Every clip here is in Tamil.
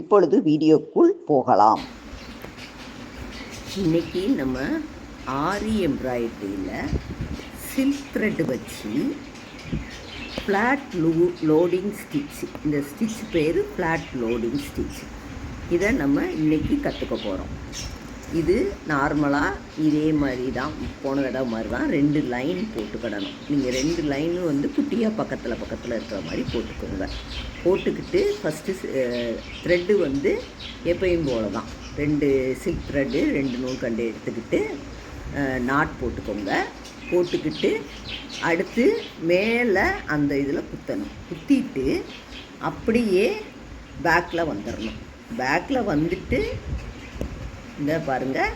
இப்பொழுது வீடியோக்குள் போகலாம். இன்னைக்கு நம்ம ஆரி எம்ப்ராய்டரியில் சில்க் த்ரெட் வச்சு ஃப்ளாட் லோ லோடிங் ஸ்டிச் இந்த ஸ்டிச் பேர் ஃப்ளாட் லோடிங் ஸ்டிச் இதை நம்ம இன்னைக்கு கற்றுக்க போகிறோம் இது நார்மலாக இதே மாதிரி தான் போன தடவை மாதிரி தான் ரெண்டு லைன் போட்டுக்கிடணும் நீங்கள் ரெண்டு லைனும் வந்து குட்டியாக பக்கத்தில் பக்கத்தில் இருக்கிற மாதிரி போட்டுக்கோங்க. போட்டுக்கிட்டு ஃபஸ்ட்டு த்ரெட்டு வந்து எப்பயும் போல தான் ரெண்டு சில்க் த்ரெட்டு ரெண்டு நூல் கண்டு எடுத்துக்கிட்டு நாட் போட்டுக்கோங்க. போட்டுக்கிட்டு அடுத்து மேலே அந்த இதில் குத்தணும். குத்திட்டு அப்படியே பேக்கில் வந்துடணும் பேக்கில் வந்துட்டு இந்த பாருங்கள்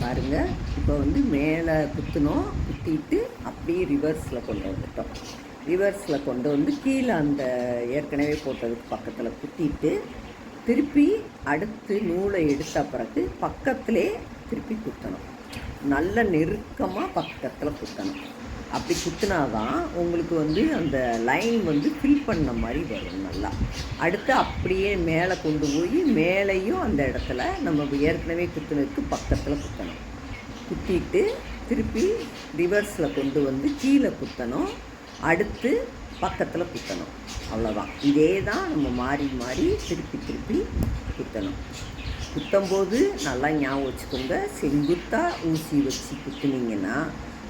பாருங்கள் இப்போ வந்து மேலே குத்தினோம். குத்திட்டு அப்படியே ரிவர்ஸில் கொண்டு வந்துட்டோம். ரிவர்ஸில் கொண்டு வந்து கீழே அந்த ஏற்கனவே போட்டதுக்கு பக்கத்தில் குத்திட்டு திருப்பி அடுத்து நூலை எடுத்த பிறகு பக்கத்திலே திருப்பி குத்தணும். நல்ல நெருக்கமாக பக்கத்தில் குத்தணும். அப்படி குத்தினாதான் உங்களுக்கு வந்து அந்த லைன் வந்து ஃபில் பண்ண மாதிரி வரும் நல்லா. அடுத்து அப்படியே மேலே கொண்டு போய் மேலேயும் அந்த இடத்துல நம்ம ஏற்கனவே குத்துனதுக்கு பக்கத்தில் குத்தணும். குத்திட்டு திருப்பி ரிவர்ஸில் கொண்டு வந்து கீழே குத்தணும். அடுத்து பக்கத்தில் குத்தணும். அவ்வளோதான் இதே தான் நம்ம மாறி மாறி திருப்பி திருப்பி குத்தணும். குத்தும்போது நல்லா ஞாபகம் வச்சுக்கோங்க. செங்குத்தாக ஊசி வச்சு குத்துனீங்கன்னா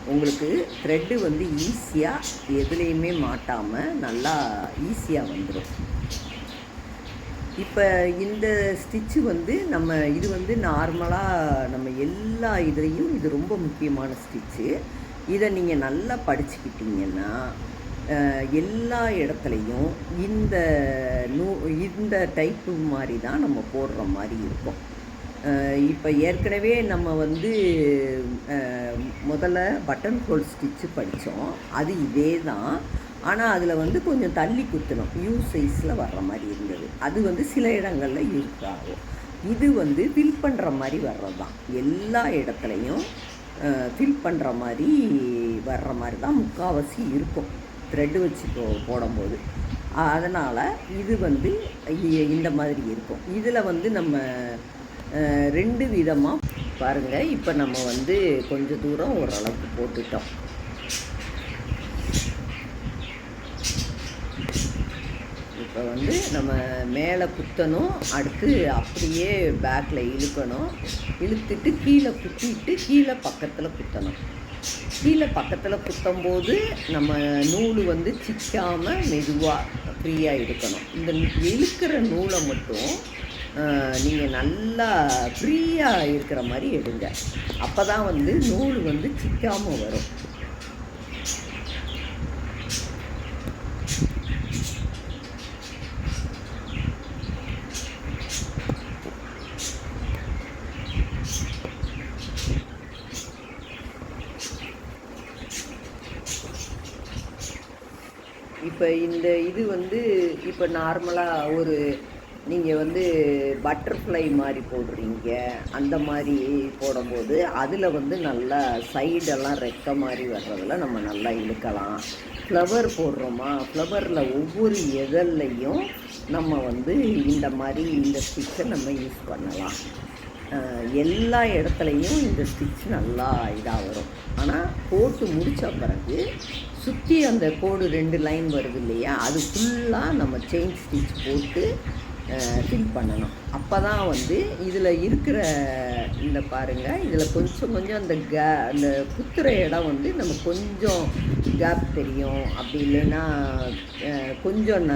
உங்களுக்கு த்ரெட்டு வந்து ஈஸியாக எதுலேயுமே மாட்டாமல் நல்லா ஈஸியாக வந்துடும் இப்போ இந்த ஸ்டிச்சு வந்து நம்ம இது வந்து நார்மலாக நம்ம எல்லா இதுலேயும் இது ரொம்ப முக்கியமான ஸ்டிச்சு இதை நீங்கள் நல்லா படிச்சுக்கிட்டீங்கன்னா எல்லா இடத்துலையும் இந்த நூ இந்த டைப்பு மாதிரி தான் நம்ம போடுற மாதிரி இருக்கும். இப்போ ஏற்கனவே நம்ம வந்து முதல்ல பட்டன் ஹோல் ஸ்டிச்சு படித்தோம் அது இதே தான் ஆனால் அதில் வந்து கொஞ்சம் தள்ளி குத்தணும். யூ சைஸில் வர்ற மாதிரி இருந்தது. அது வந்து சில இடங்களில் யூஸ் ஆகும் இது வந்து ஃபில் பண்ணுற மாதிரி வர்றது தான் எல்லா இடத்துலையும் ஃபில் பண்ணுற மாதிரி வர்ற மாதிரி தான் முக்கால்வாசி இருக்கும். த்ரெட்டு வச்சு போ போடும்போது. அதனால் இது வந்து இந்த மாதிரி இருக்கும். இதில் வந்து நம்ம ரெண்டு விதமாக பாருங்கள் இப்போ நம்ம வந்து கொஞ்சம் தூரம் ஓரளவுக்கு போட்டுட்டோம். இப்போ வந்து நம்ம மேலே குத்தணும். அடுத்து அப்படியே பேக்கில் இழுக்கணும். இழுத்துட்டு கீழே குத்திட்டு கீழே பக்கத்தில் குத்தணும். கீழே பக்கத்தில் குத்தும்போது நம்ம நூல் வந்து சிக்காமல் மெதுவாக ஃப்ரீயாக எடுக்கணும். இந்த இழுக்கிற நூலை மட்டும் நீங்கள் நல்லா ஃப்ரீயாக இருக்கிற மாதிரி எடுங்க. அப்போ தான் வந்து நூல் வந்து சிக்காமல் வரும். இப்போ இந்த இது வந்து இப்போ நார்மலாக ஒரு நீங்கள் வந்து பட்டர்ஃப்ளை மாதிரி போடுறீங்க அந்த மாதிரி போடும்போது அதில் வந்து நல்லா சைடெல்லாம் ரெக்க மாதிரி வர்றதில் நம்ம நல்லா இழுக்கலாம். ஃப்ளவர் போடுறோமா? ஃப்ளவரில் ஒவ்வொரு எதல்லையும் நம்ம வந்து இந்த மாதிரி இந்த ஸ்டிச்சை நம்ம யூஸ் பண்ணலாம். எல்லா இடத்துலையும் இந்த ஸ்டிச் நல்லா இதாக வரும் ஆனால் போட்டு முடித்த பிறகு சுற்றி அந்த கோடு ரெண்டு லைன் வருது இல்லையா? அது ஃபுல்லாக நம்ம செயின் ஸ்டிச் போட்டு ஃபில் பண்ணணும். அப்போ தான் வந்து இதில் இருக்கிற இந்த பாருங்கள் இதில் கொஞ்சம் கொஞ்சம் அந்த கே அந்த குத்துற இடம் வந்து நம்ம கொஞ்சம் கேப் தெரியும். அப்படி இல்லைன்னா கொஞ்சம் ந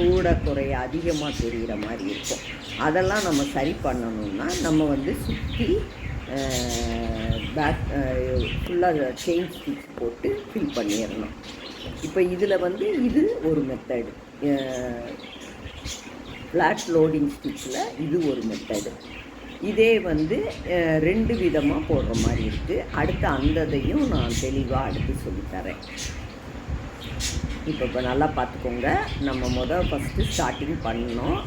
கூட குறைய அதிகமாக தெரிகிற மாதிரி இருக்கும். அதெல்லாம் நம்ம சரி பண்ணணும்னா நம்ம வந்து சுற்றி பேக் ஃபுல்லாக செயின் ஸ்டிச் போட்டு ஃபில் பண்ணிடணும். இப்போ இதில் வந்து இது ஒரு மெத்தடு ஃப்ளாட் லோடிங் ஸ்டிச்சில் இது ஒரு மெத்தடு இதே வந்து ரெண்டு விதமாக போடுற மாதிரி இருக்குது அடுத்து அந்ததையும் நான் தெளிவாக அடுத்து சொல்லித்தரேன் இப்போ இப்போ நல்லா பார்த்துக்கோங்க நம்ம முதல் ஃபஸ்ட்டு ஸ்டார்டிங் பண்ணோம்.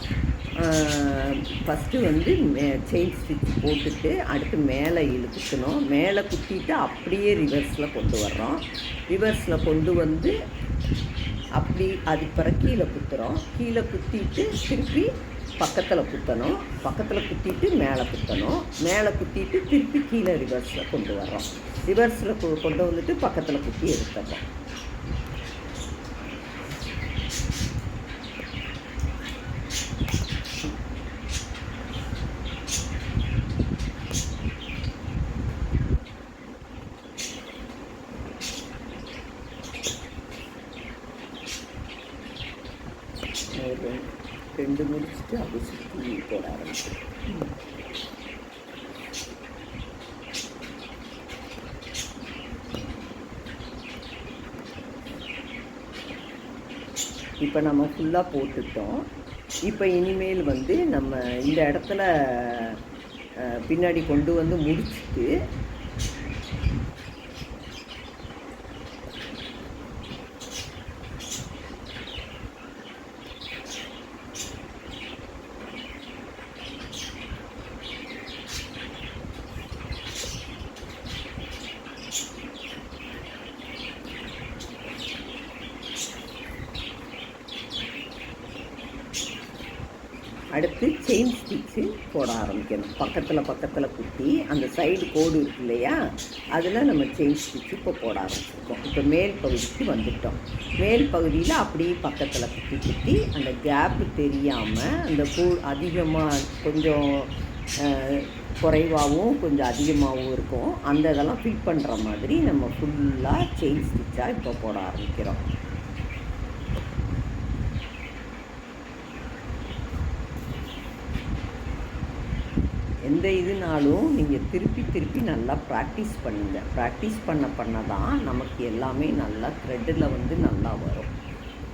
ஃபஸ்ட்டு வந்து மே செயின் ஸ்டிச் போட்டுட்டு அடுத்து மேலே இழுத்துக்கணும். மேலே குத்திட்டு அப்படியே ரிவர்ஸில் கொண்டு வர்றோம். ரிவர்ஸில் கொண்டு வந்து அப்படி அது பிறகு கீழே குத்துறோம். கீழே குத்திட்டு திருப்பி பக்கத்தில் குத்தணும். பக்கத்தில் குத்திட்டு மேலே குத்தணும். மேலே குத்திட்டு திருப்பி கீழே ரிவர்ஸில் கொண்டு வர்றோம். ரிவர்ஸில் கொண்டு வந்துட்டு பக்கத்தில் குத்தி எடுத்துடுறோம் ஒரு ரெண்டு முடிச்சுட்டு அப்படி சுற்றி போட ஆரம்பிச்சிடும் இப்போ நம்ம ஃபுல்லாக போட்டுட்டோம். இப்போ இனிமேல் வந்து நம்ம இந்த இடத்துல பின்னாடி கொண்டு வந்து முடிச்சுட்டு அடுத்து செயின் ஸ்டிச்சு போட ஆரம்பிக்கணும். பக்கத்தில் பக்கத்தில் குத்தி அந்த சைடு கோடு இருக்கு இல்லையா? அதில் நம்ம செயின் ஸ்டிச்சு இப்போ போட ஆரம்பிச்சிருக்கோம். இப்போ மேல் பகுதிக்கு வந்துட்டோம். மேல் பகுதியில் அப்படியே பக்கத்தில் குத்தி குத்தி அந்த கேப்பு தெரியாமல் அந்த பூ அதிகமாக கொஞ்சம் குறைவாகவும் கொஞ்சம் அதிகமாகவும் இருக்கும். அந்த இதெல்லாம் ஃபில் பண்ணுற மாதிரி நம்ம ஃபுல்லாக செயின் ஸ்டிச்சாக இப்போ போட ஆரம்பிக்கிறோம். எந்த இதுனாலும் நீங்கள் திருப்பி திருப்பி நல்லா ப்ராக்டிஸ் பண்ணுங்க. ப்ராக்டிஸ் பண்ண பண்ண தான் நமக்கு எல்லாமே நல்லா த்ரெட்டில் வந்து நல்லா வரும்.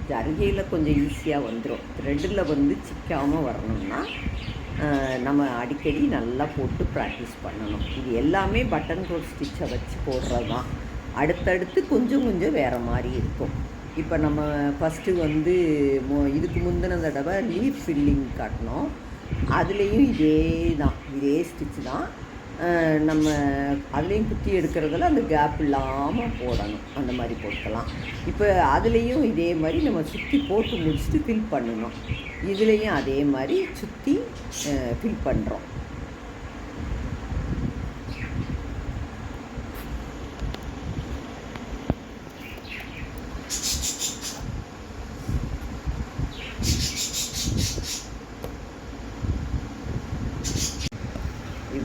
ஜருகையில் கொஞ்சம் ஈஸியாக வந்துடும் த்ரெட்டில் வந்து சிக்காமல் வரணும்னா நம்ம அடிக்கடி நல்லா போட்டு ப்ராக்டிஸ் பண்ணணும். இது எல்லாமே பட்டன் ரோட் ஸ்டிச்சை வச்சு போடுறது தான். அடுத்தடுத்து கொஞ்சம் கொஞ்சம் வேறு மாதிரி இருக்கும். இப்போ நம்ம ஃபஸ்ட்டு வந்து மோ இதுக்கு முந்தின தடவை லீஃப் ஃபில்லிங் காட்டினோம். அதுலேயும் இதே தான் இதே ஸ்டிச்சு தான். நம்ம அதுலேயும் குத்தி எடுக்கிறதுல அந்த கேப் இல்லாமல் போடணும் அந்த மாதிரி போட்டுக்கலாம். இப்போ அதுலேயும் இதே மாதிரி நம்ம சுற்றி போட்டு முடிச்சுட்டு ஃபில் பண்ணணும். இதுலேயும் அதே மாதிரி சுற்றி ஃபில் பண்ணுறோம்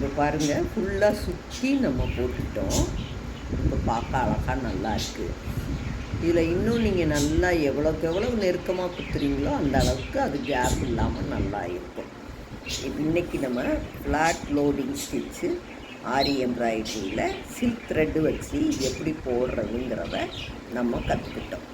இங்கே பாருங்கள் ஃபுல்லாக சுற்றி நம்ம போட்டுட்டோம். இப்போ பார்க்க அழகாக நல்லா இருக்குது இதில் இன்னும் நீங்கள் நல்லா எவ்வளோக்கு எவ்வளோ நெருக்கமாக குத்துறீங்களோ அந்த அளவுக்கு அது கேப் இல்லாமல் நல்லா இருக்கும். இன்றைக்கி நம்ம ஃப்ளாட் லோடிங் ஸ்டிச்சு ஆரி எம்ப்ராய்டரியில் சில்க் த்ரெட்டு வச்சு எப்படி போடுறதுங்கிறத நம்ம கற்றுக்கிட்டோம்